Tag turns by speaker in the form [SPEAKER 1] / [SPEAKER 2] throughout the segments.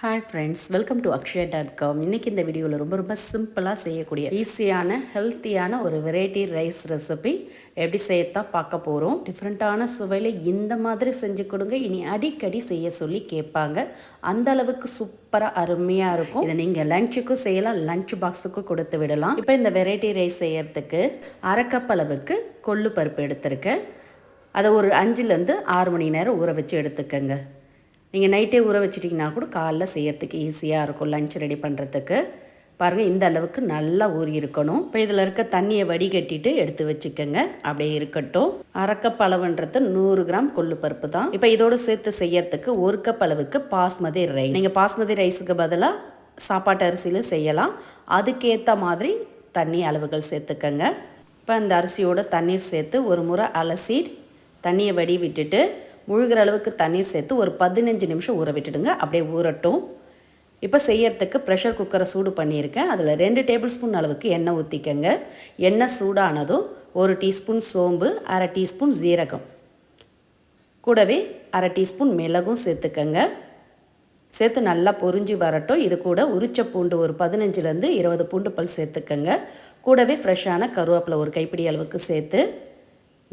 [SPEAKER 1] Hi friends welcome to Akshaya dot com இன்றைக்கி இந்த வீடியோவில் ரொம்ப ரொம்ப சிம்பிளாக செய்யக்கூடிய ஈஸியான ஹெல்த்தியான ஒரு வெரைட்டி ரைஸ் ரெசிபி எப்படி செய்யத்தான் பார்க்க போகிறோம் டிஃப்ரெண்ட்டான சுவையில் இந்த மாதிரி செஞ்சு கொடுங்க. இனி அடிக்கடி செய்ய சொல்லி கேட்பாங்க. அந்த அளவுக்கு சூப்பராக அருமையாக இருக்கும். இதை நீங்கள் லஞ்சுக்கும் செய்யலாம் லஞ்ச் பாக்ஸுக்கும் கொடுத்து விடலாம். இப்போ இந்த வெரைட்டி ரைஸ் செய்யறதுக்கு அரைக்கப் அளவுக்கு கொள்ளு பருப்பு எடுத்திருக்கேன். அதை ஒரு அஞ்சுலேருந்து ஆறு மணி நேரம் ஊற வச்சு எடுத்துக்கங்க. நீங்கள் நைட்டே ஊற வச்சிட்டிங்கன்னா கூட காலைல செய்யறதுக்கு ஈஸியாக இருக்கும். லஞ்ச் ரெடி பண்ணுறதுக்கு. பாருங்கள் இந்த அளவுக்கு நல்லா ஊறி இருக்கணும். இப்போ இதில் இருக்க தண்ணியை வடிகட்டிட்டு எடுத்து வச்சுக்கோங்க. அப்படியே இருக்கட்டும். அரைக்கப் அளவுன்றது நூறு கிராம் கொள்ளு பருப்பு தான். இப்போ இதோடு சேர்த்து செய்யறதுக்கு ஒரு கப் அளவுக்கு பாஸ்மதி ரைஸ். நீங்கள் பாஸ்மதி ரைஸுக்கு பதிலாக சாப்பாட்டு அரிசியில் செய்யலாம். அதுக்கேற்ற மாதிரி தண்ணி அளவுகள் சேர்த்துக்கங்க. இப்போ அந்த அரிசியோட தண்ணீர் சேர்த்து ஒரு முறை அலசி தண்ணியை வடி விட்டுட்டு முழுகிற அளவுக்கு தண்ணீர் சேர்த்து ஒரு பதினஞ்சு நிமிஷம் ஊற விட்டுடுங்க. அப்படியே ஊறட்டும். இப்போ செய்யறதுக்கு ப்ரெஷர் குக்கரை சூடு பண்ணியிருக்கேன். அதில் ரெண்டு டேபிள் ஸ்பூன் அளவுக்கு எண்ணெய் ஊற்றிக்கங்க எண்ணெய் சூடானதும் ஒரு டீஸ்பூன் சோம்பு அரை டீஸ்பூன் ஜீரகம் கூடவே அரை டீஸ்பூன் மிளகும் சேர்த்துக்கங்க. சேர்த்து நல்லா பொறிஞ்சு வரட்டும். இது கூட உரிச்ச பூண்டு ஒரு பதினஞ்சுலேருந்து இருபது பூண்டு பல் சேர்த்துக்கங்க. கூடவே ஃப்ரெஷ்ஷான கருவேப்பிலை ஒரு கைப்பிடி அளவுக்கு சேர்த்து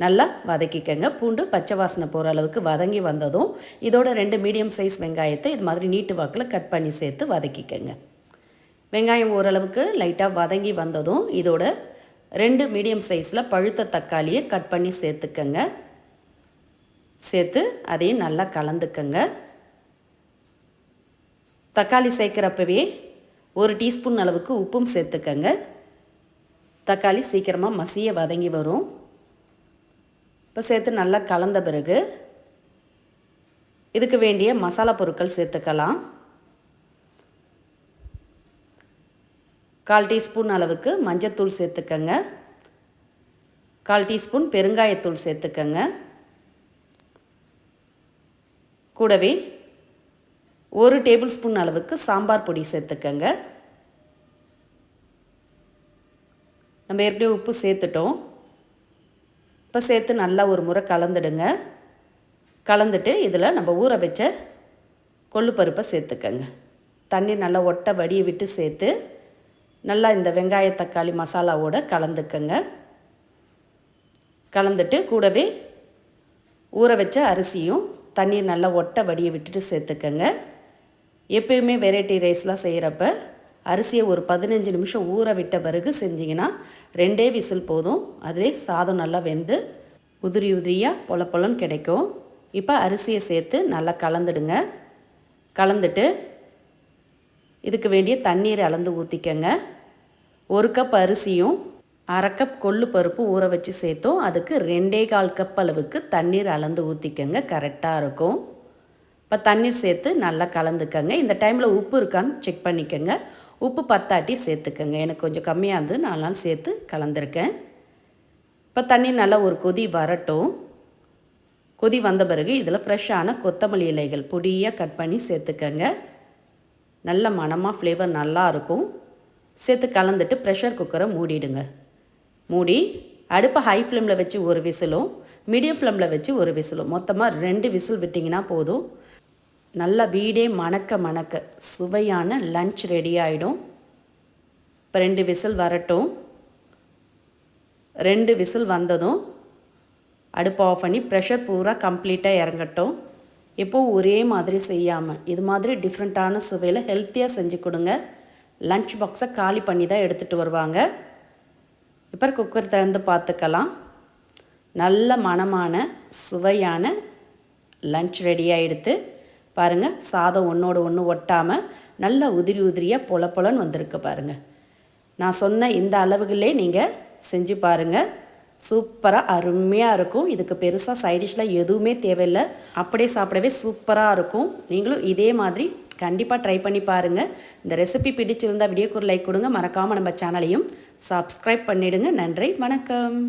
[SPEAKER 1] நல்லா வதக்கிக்கங்க. பூண்டு பச்சை வாசனை போகிற அளவுக்கு வதங்கி வந்ததும் இதோட ரெண்டு மீடியம் சைஸ் வெங்காயத்தை இது மாதிரி நீட்டு வாக்கில் கட் பண்ணி சேர்த்து வதக்கிக்கங்க. வெங்காயம் ஓரளவுக்கு லைட்டாக வதங்கி வந்ததும் இதோட ரெண்டு மீடியம் சைஸில் பழுத்த தக்காளியை கட் பண்ணி சேர்த்துக்கங்க. சேர்த்து அதையும் நல்லா கலந்துக்கங்க. தக்காளி சேர்க்குறப்பவே ஒரு டீஸ்பூன் அளவுக்கு உப்பும் சேர்த்துக்கங்க. தக்காளி சீக்கிரமாக மசிய வதங்கி வரும். இப்போ சேர்த்து நல்லா கலந்த பிறகு இதுக்கு வேண்டிய மசாலா பொருட்கள் சேர்த்துக்கலாம். கால் டீஸ்பூன் அளவுக்கு மஞ்சத்தூள் சேர்த்துக்கங்க. கால் டீஸ்பூன் பெருங்காயத்தூள் சேர்த்துக்கங்க. கூடவே ஒரு டேபிள் ஸ்பூன் அளவுக்கு சாம்பார் பொடி சேர்த்துக்கங்க. நம்ம ஏற்கனவே உப்பு சேர்த்துட்டோம். இப்போ சேர்த்து நல்லா ஒரு முறை கலந்துடுங்க. கலந்துட்டு இதில் நம்ம ஊற வச்ச கொள்ளு பருப்பை சேர்த்துக்கங்க. தண்ணி நல்லா ஒட்டை வடியை விட்டு சேர்த்து நல்லா இந்த வெங்காய தக்காளி மசாலாவோட கலந்துக்கங்க. கலந்துட்டு கூடவே ஊற வச்ச அரிசியும் தண்ணீர் நல்லா ஒட்டை வடியை விட்டுட்டு சேர்த்துக்கங்க. எப்பயுமே வெரைட்டி ரைஸ்லாம் செய்கிறப்ப அரிசியை ஒரு பதினஞ்சு நிமிஷம் ஊற விட்ட பிறகு செஞ்சிங்கன்னா ரெண்டே விசில் போதும். அதிலே சாதம் நல்லா வெந்து உதிரி உதிரியாக பொல பொலன்னு கிடைக்கும். இப்போ அரிசியை சேர்த்து நல்லா கலந்துடுங்க. கலந்துட்டு இதுக்கு வேண்டிய தண்ணீர் அளந்து ஊற்றிக்கங்க ஒரு கப் அரிசியும் அரை கப் கொள்ளு பருப்பு ஊற வச்சு சேர்த்தோம். அதுக்கு ரெண்டே கால் கப் அளவுக்கு தண்ணீர் அளந்து ஊற்றிக்கங்க கரெக்டாக இருக்கும். இப்போ தண்ணீர் சேர்த்து நல்லா கலந்துக்கங்க. இந்த டைமில் உப்பு இருக்கான்னு செக் பண்ணிக்கோங்க. உப்பு பத்தாட்டி சேர்த்துக்கங்க. எனக்கு கொஞ்சம் கம்மியாக இருந்து நாலு நாள் சேர்த்து கலந்துருக்கேன். இப்போ தண்ணி நல்லா ஒரு கொதி வரட்டும். கொதி வந்த பிறகு இதில் ஃப்ரெஷ்ஷான கொத்தமல்லி இலைகள் பொடியாக கட் பண்ணி சேர்த்துக்கங்க. நல்ல மனமாக ஃப்ளேவர் நல்லாயிருக்கும் சேர்த்து கலந்துட்டு ப்ரெஷர் குக்கரை மூடிடுங்க. மூடி அடுப்பை ஹை ஃப்ளேமில் வச்சு ஒரு விசிலும் மீடியம் ஃப்ளேமில் வச்சு ஒரு விசில். மொத்தமாக ரெண்டு விசில் விட்டிங்கன்னா போதும். நல்லா வீடே மணக்க மணக்க சுவையான லன்ச் ரெடி ஆகிடும் இப்போ ரெண்டு விசில் வரட்டும். ரெண்டு விசில் வந்ததும் அடுப்பு ஆஃப் பண்ணி ப்ரெஷர் பூரா கம்ப்ளீட்டாக இறங்கட்டும். எப்போது ஒரே மாதிரி செய்யாமல் இது மாதிரி டிஃப்ரெண்ட்டான சுவையில் ஹெல்த்தியாக செஞ்சு கொடுங்க. லன்ச் பாக்ஸை காலி பண்ணி தான் எடுத்துகிட்டு வருவாங்க. இப்போ குக்கர் திறந்து பார்த்துக்கலாம். நல்ல மனமான சுவையான லன்ச் ரெடியாக எடுத்து பாருங்கள் சாதம் ஒன்றோடு ஒன்று ஒட்டாமல் நல்ல உதிரி உதிரியாக பொல பொலன்னு வந்திருக்கு பாருங்கள் நான் சொன்ன இந்த அளவுகளே நீங்கள் செஞ்சு பாருங்கள் சூப்பராக அருமையாக இருக்கும். இதுக்கு பெருசாக சைடிஷ்லாம் எதுவுமே தேவையில்லை. அப்படியே சாப்பிடவே சூப்பராக இருக்கும். நீங்களும் இதே மாதிரி கண்டிப்பாக ட்ரை பண்ணி பாருங்கள் இந்த ரெசிபி பிடிச்சிருந்தால் வீடியோக்கு ஒரு லைக் கொடுங்க. மறக்காமல் நம்ம சேனலையும் சப்ஸ்கிரைப் பண்ணிவிடுங்க நன்றி வணக்கம்.